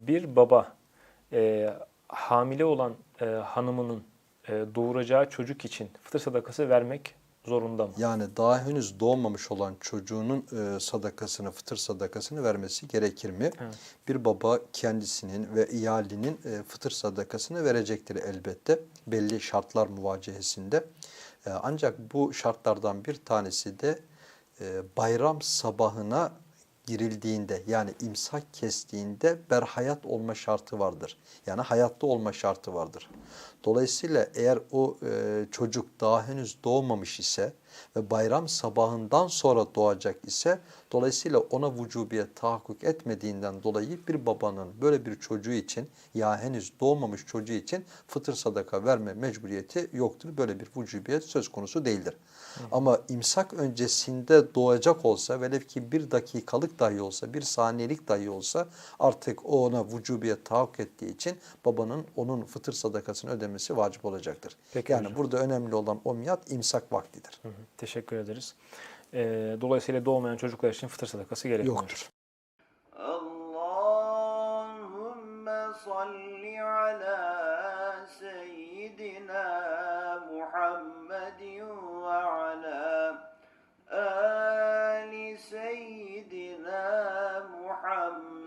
Bir baba e, hamile olan e, hanımının e, doğuracağı çocuk için fıtır sadakası vermek zorunda mı? Yani daha henüz doğmamış olan çocuğunun e, sadakasını, fıtır sadakasını vermesi gerekir mi? Evet. Bir baba kendisinin ve iyalinin e, fıtır sadakasını verecektir elbette belli şartlar muvacehesinde. E, ancak bu şartlardan bir tanesi de e, bayram sabahına girildiğinde yani imsak kestiğinde berhayat olma şartı vardır. Yani hayatta olma şartı vardır. Dolayısıyla eğer o e, çocuk daha henüz doğmamış ise ve bayram sabahından sonra doğacak ise dolayısıyla ona vücubiyet tahakkuk etmediğinden dolayı bir babanın böyle bir çocuğu için ya henüz doğmamış çocuğu için fıtır sadaka verme mecburiyeti yoktur. Böyle bir vücubiyet söz konusu değildir. Ama imsak öncesinde doğacak olsa velev ki bir dakikalık dahi olsa bir saniyelik dahi olsa artık o ona vücubiyet tahakkuk ettiği için babanın onun fıtır sadakasını ödemesi vacip olacaktır. Peki yani hocam. burada önemli olan o miyat imsak vaktidir. Hı hı, Teşekkür ederiz. E, dolayısıyla doğmayan çocuklar için fıtır sadakası gerekmiyor. Yoktur. عما